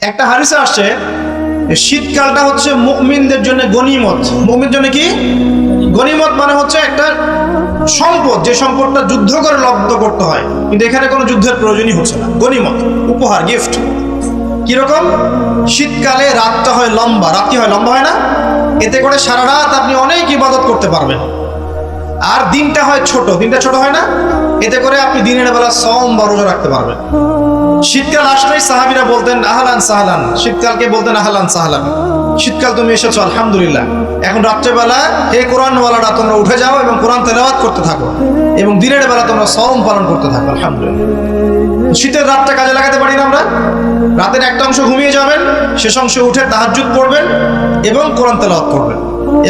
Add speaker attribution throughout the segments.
Speaker 1: একটা হারিসে আসছে শীতকালটা হচ্ছে মুমিনদের জন্য গনিমত। মুমিনের জন্য কি? গনিমত মানে হচ্ছে একটা সম্পদ, যে সম্পদটা যুদ্ধ করে লব্ধ করতে হয়। কিন্তু এখানে কোনো যুদ্ধের প্রয়োজনই হচ্ছে না। গনিমত, উপহার গিফট কীরকম? শীতকালে রাতটা হয় লম্বা রাত কি হয় লম্বা হয় না। এতে করে সারা রাত আপনি অনেক ইবাদত করতে পারবেন। আর দিনটা হয় ছোট। দিনটা ছোট হয় না? এতে করে আপনি দিনের বেলা সম বা রোজা রাখতে পারবেন। শীতকাল আসলেই সাহাবিরা বলতেন, আহলান সাহলান। শীতকালকে বলতেন, আহলান সাহলান। শীতকাল তুমি এসেছ, আলহামদুলিল্লাহ। এখন রাত্রেবেলা, হে কোরআনওয়ালারা, তোমরা উঠে যাও এবং কোরআন তেলাওয়াত করতে থাকো এবং দিনের বেলা তোমরা সম পালন করতে থাকো, আলহামদুলিল্লাহ। শীতের রাতটা কাজে লাগাতে পারি না আমরা? রাতের একটা অংশ ঘুমিয়ে যাবেন, শেষ অংশে উঠে তাহাজ্জুদ পড়বেন এবং কোরআন তেলাওয়াত করবেন।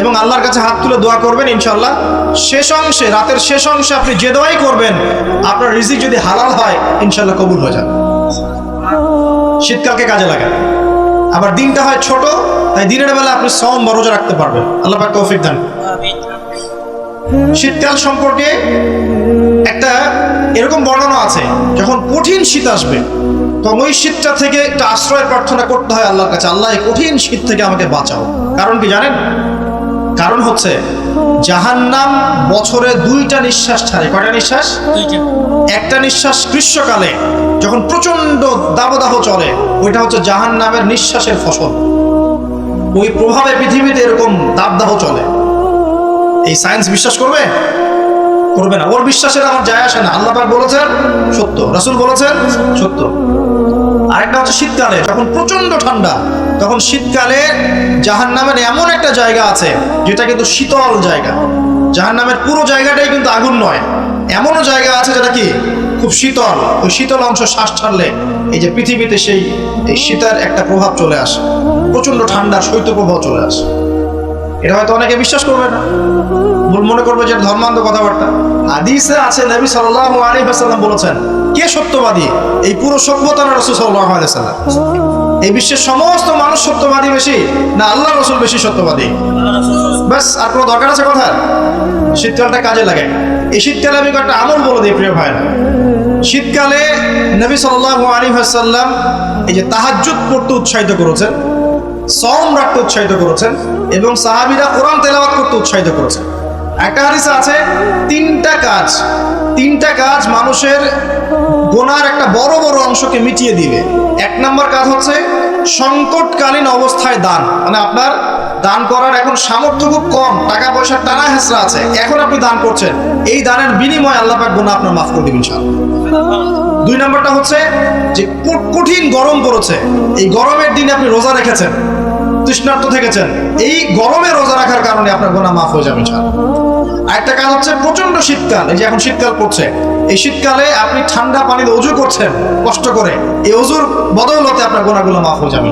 Speaker 1: এবং আল্লাহর কাছে হাত তুলে দোয়া করবেন ইনশাল্লাহ শেষ অংশে, রাতের শেষ অংশে আপনি যে দোয়াই করবেন, আপনার রিজিক যদি হালাল হয় ইনশাল্লাহ কবুল হয়ে যাবে। শীতকালকে কাজে লাগান। আবার দিনটা হয় ছোট, তাই দিনের বেলা আপনি সম বা রোজা রাখতে পারবেন। আল্লাহ পাক তৌফিক দান। শীতকাল সম্পর্কে একটা এরকম বর্ণনা আছে, যখন কঠিন শীত আসবে, তখন ওই শীতটা থেকে একটা আশ্রয় প্রার্থনা করতে হয় আল্লাহর কাছে, আল্লাহ কঠিন শীত থেকে আমাকে বাঁচাও। কারণ কি জানেন? কারণ হচ্ছে জাহান্নাম বছরে দুইটা নিঃশ্বাস ছাড়ে। কয়টা নিঃশ্বাস? একটা নিঃশ্বাস গ্রীষ্মকালে যখন প্রচণ্ড দাবদাহ চলে ওইটা হচ্ছে জাহান নামের নিঃশ্বাসের ফসল। ওই প্রভাবে পৃথিবীতে এরকম দাবদাহ চলে। এই সায়েন্স বিশ্বাস করবে? করবে না। ওর বিশ্বাসের আমার যায় আসে না। আল্লাহ বলেছেন সত্য। রাসূল বলেছেন সত্য। আরেকটা হচ্ছে শীতকালে, যখন প্রচণ্ড ঠান্ডা, তখন শীতকালে জাহান নামের এমন একটা জায়গা আছে, যেটা কিন্তু শীতল জায়গা। জাহান নামের পুরো জায়গাটাই কিন্তু আগুন নয়। এমনও জায়গা আছে যেটা কি? খুব শীতল। ওই শীতল অংশ শ্বাস ছাড়লে এই যে পৃথিবীতে সেই, এই শীতের একটা প্রভাব চলে আসে। প্রচণ্ড ঠান্ডা শৈত্য প্রভাব চলে আসে। এটা হয়তো অনেকে বিশ্বাস করবে না। মনে করবে যে ধর্মান্ধ কথাবার্তা। হাদিসে আছে, নবী সাল্লাল্লাহু আলাইহি ওয়াসাল্লাম বলেছেন কে সত্যবাদী? এই পুরো সভ্যতা না রাসূল সাল্লাল্লাহু আলাইহি ওয়াসাল্লাম এই বিশ্বের সমস্ত মানুষ সত্যবাদী বেশি না আল্লাহ রসুল বেশি সত্যবাদী? ব্যাস আর কোনো দরকার আছে কথা শীতকালটা কাজে লাগে। এই শীতকালে আমি একটা আমল বলে দিই, প্রিয় ভাইরা শীতকালে নবী সাল্লাল্লাহু আলাইহি ওয়াসাল্লাম এই যে তাহাজ্জুদ পড়তে উৎসাহিত করেছেন সম রাখতে উৎসাহিত করেছেন এবং সাহাবিরা কোরআন তেলাওয়াত করতে উৎসাহিত করেছেন। একটা আছে, তিনটা কাজ। তিনটা কাজ মানুষের গোনার একটা বড় বড় অংশকে মিটিয়ে দিবে। এক নম্বর কাজ হচ্ছে সংকটকালীন অবস্থায় দান। মানে আপনার দান করার এখন সামর্থ্য খুব কম, টাকা পয়সার টানা হেসরা আছে। এখন আপনি দান করছেন, এই দানের বিনিময়ে আল্লাহ পাক গোনা আপনার মাফ করে দিবেন দুই নম্বরটা হচ্ছে যে কঠিন গরম পড়েছে। এই গরমের দিনে আপনি রোজা রেখেছেন। তৃষ্ণার্ত থেকেছেন। এই গরমে রোজা রাখার কারণে আপনার গোনা মাফ হয়ে যাবে আরেকটা কাজ হচ্ছে প্রচণ্ড শীতকাল, এই যে এখন শীতকাল পড়ছে। এই শীতকালে আপনি ঠান্ডা পানিতে অজু করছেন, কষ্ট করে, এই অজুর বদৌলতে আপনার গোনাগুলো মাফ হয়ে যাবে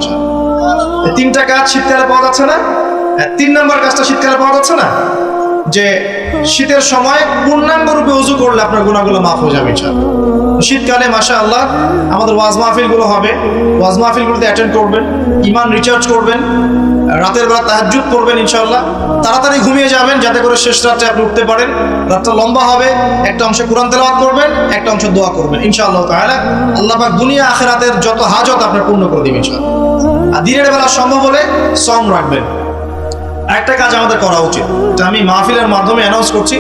Speaker 1: তিনটা কাজ শীতকালে পাওয়া যাচ্ছে না? তিন নম্বর কাজটা শীতকালে পাওয়া যাচ্ছে না? যে শীতের সময় পূর্ণাঙ্গ রূপে উজু করলে আপনার গুণাগুলো মাফ হয়ে যাবে শীতকালে মাসা আল্লাহ আমাদের ওয়াজ মাহফিলগুলো হবে। ওয়াজ মাহফিলগুলোতে অ্যাটেন্ড করবেন ইমান রিচার্জ করবেন, রাতের বেলা তাহাজ্জুদ করবেন ইনশাআল্লাহ। তাড়াতাড়ি ঘুমিয়ে যাবেন, যাতে করে শেষ রাতে আপনি উঠতে পারেন। রাতটা লম্বা হবে, একটা অংশে কোরআন তেলাওয়াত করবেন, একটা অংশ দোয়া করবেন, ইনশাআল্লাহ তাআলা। আল্লাহ পাক দুনিয়া আখিরাতের যত হাজত আপনার পূর্ণ করে দিবেন ইনশাআল্লাহ। আর দিনের বেলা সম্ভব হলে সং রাখবেন। একটা কাজ আমাদের করা উচিত। আমি মাহফিলের মাধ্যমে অ্যানাউন্স করছি।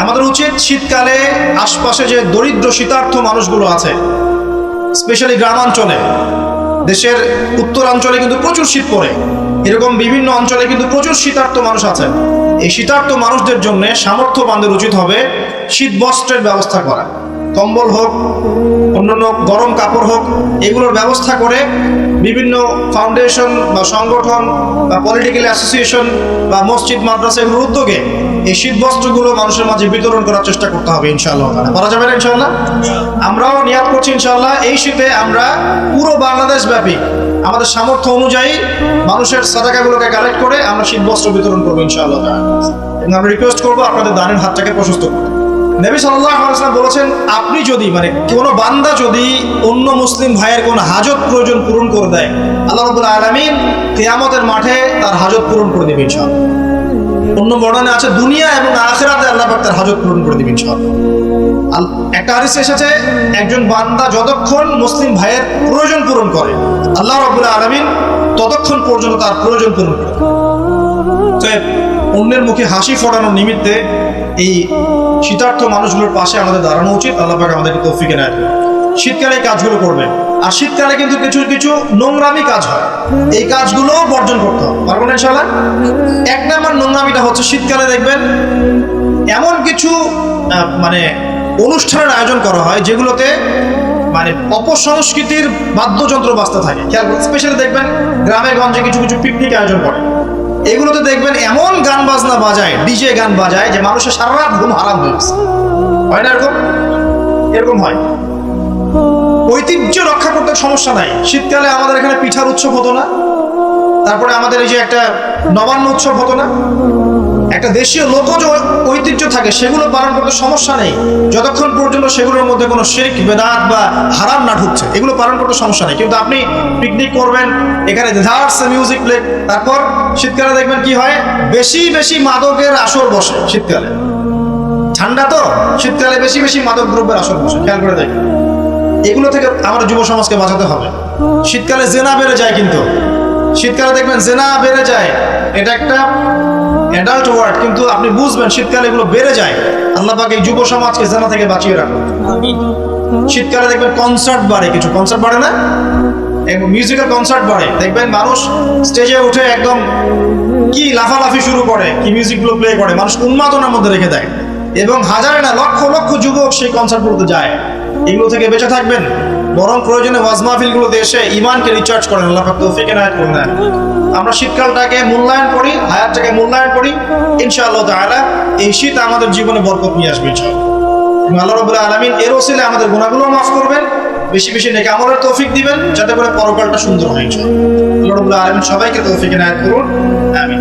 Speaker 1: আমাদের উচিত শীতকালে আশপাশে যে দরিদ্র, শীতার্থ মানুষগুলো আছে স্পেশালি গ্রামাঞ্চলে, দেশের উত্তরাঞ্চলে কিন্তু প্রচুর শীত পড়ে। এরকম বিভিন্ন অঞ্চলে কিন্তু প্রচুর শীতার্থ মানুষ আছে। এই শীতার্থ মানুষদের জন্য সামর্থ্যবানদের উচিত হবে শীত বস্ত্রের ব্যবস্থা করা। কম্বল হোক অন্যান্য গরম কাপড় হোক, এগুলোর ব্যবস্থা করে বিভিন্ন ফাউন্ডেশন বা সংগঠন বা পলিটিক্যাল অ্যাসোসিয়েশন বা মসজিদ, মাদ্রাসা এগুলোর উদ্যোগে এই শীত বস্ত্রগুলো মানুষের মাঝে বিতরণ করার চেষ্টা করতে হবে ইনশাআল্লাহ। করা যাবে না ইনশাআল্লাহ? আমরাও নিয়াত করছি ইনশাআল্লাহ, এই শীতে আমরা পুরো বাংলাদেশ ব্যাপী আমাদের সামর্থ্য অনুযায়ী মানুষের সাদাকাগুলোকে কালেক্ট করে আমরা শীত বস্ত্র বিতরণ করব ইনশাআল্লাহ এবং আমরা রিকোয়েস্ট করব আপনাদের দানের হাতটাকে প্রশস্ত করতে। নবী ওয়াসাল্লাম বলেছেন, আপনি যদি মানে কোনো বান্দা যদি অন্য মুসলিম ভাইয়ের কোনো হাজত প্রয়োজন পূরণ করে দেয়, আল্লাহ রাব্বুল আলামিন কিয়ামতের মাঠে তার হাজত পূরণ করে দেবেন ইনশাআল্লাহ। অন্য বর্ণনে আছে, দুনিয়া এবং আখিরাতে আল্লাহ তার হাজত পূরণ করে দেবেন আল- একটা হাদিসে এসেছে, একজন বান্দা যতক্ষণ মুসলিম ভাইয়ের প্রয়োজন পূরণ করে, আল্লাহ রবুল্লাহ আলমিন ততক্ষণ পর্যন্ত তার প্রয়োজন পূরণ করে অন্যের মুখে হাসি ফোটানোর নিমিত্তে এই শীতার্থ মানুষগুলোর পাশে আমাদের দাঁড়ানো উচিত। আল্লাহ পাক আমাদেরকে তৌফিকে নেয় শীতকালে এই কাজগুলো করবেন আর শীতকালে কিন্তু কিছু কিছু নোংরামি কাজ হয়। এই কাজগুলো বর্জন করতে হবে। পারব না ইনশাল্লাহ এক নাম্বার নোংরামিটা হচ্ছে শীতকালে দেখবেন এমন কিছু মানে অনুষ্ঠানের আয়োজন করা হয় যেগুলোতে মানে অপসংস্কৃতির বাদ্যযন্ত্র বাজতে থাকে। খেয়াল স্পেশালি দেখবেন গ্রামে গঞ্জে কিছু কিছু পিকনিক আয়োজন করে। এগুলোতে দেখবেন এমন গান বাজনা বাজায় ডিজে গান বাজায় যে মানুষের সারা রাত ঘুম হারাম হয়ে গেছে। হয় না এরকম? এরকম হয়। ঐতিহ্য রক্ষা করতে সমস্যা নাই। শীতকালে আমাদের এখানে পিঠার উৎসব হতো না। তারপরে আমাদের এই যে একটা নবান্ন উৎসব হতো না। একটা দেশীয় লোকজ ঐতিহ্য থাকে, সেগুলো পালন করতে সমস্যা নেই। যতক্ষণ পর্যন্ত সেগুলোর মধ্যে কোনো শেখ, বেদাত বা হারাম না ঢুকছে, এগুলো পালন করতে সমস্যা নেই। কিন্তু আপনি পিকনিক করবেন, এখানে ধার্স মিউজিক প্লে তারপর শীতকালে দেখবেন কি হয়? বেশি বেশি মাদকের আসর বসে শীতকালে। ঠান্ডা তো, শীতকালে বেশি বেশি মাদক দ্রব্যের আসর বসে, খেয়াল করে দেখবেন। এগুলো থেকে আমাদের যুব সমাজকে বাঁচাতে হবে। শীতকালে জেনা বেড়ে যায় কিন্তু। শীতকালে দেখবেন জেনা বেড়ে যায়। এটা একটা অ্যাডাল্ট ওয়ার্ড কিন্তু আপনি বুঝবেন শীতকালে এগুলো বেড়ে যায়। আল্লাহ পাক এই যুব সমাজকে জেনা থেকে বাঁচিয়ে রাখুন। শীতকালে দেখবেন কনসার্ট বাড়ে কিছু। কনসার্ট বাড়ে না? মিউজিক্যাল কনসার্ট বাড়ে। দেখবেন মানুষ স্টেজে উঠে একদম কি লাফালাফি শুরু করে কি মিউজিকগুলো প্লে করে মানুষ উন্মাদনার মধ্যে রেখে দেয়। এবং হাজারে না লক্ষ লক্ষ যুবক সেই কনসার্টগুলোতে যায়। এগুলো থেকে বেঁচে থাকবেন। বরং প্রয়োজনে ওয়াজ মাহফিলগুলোতে এসে ইমানকে রিচার্জ করেন। আল্লাহ পাক তৌফিক এনায়েত করুন। আমরা শীতকালটাকে মূল্যায়ন করি হায়ারটাকে মূল্যায়ন করি, ইনশাআল্লাহ তাহলে এই শীত আমাদের জীবনে বরকত নিয়ে আসবে আল্লাহ রবুল্লাহ আলমিন এর ওসিলে আমাদের গুণাগুলো মাফ করবেন, বেশি বেশি নেকে আমলের তৌফিক দিবেন, যাতে করে পরকালটা সুন্দর হয় ইনশাআল্লাহ। আল্লাহ রবুল্লাহ আলমিন সবাইকে তৌফিক নায়ক করুন, আমিন।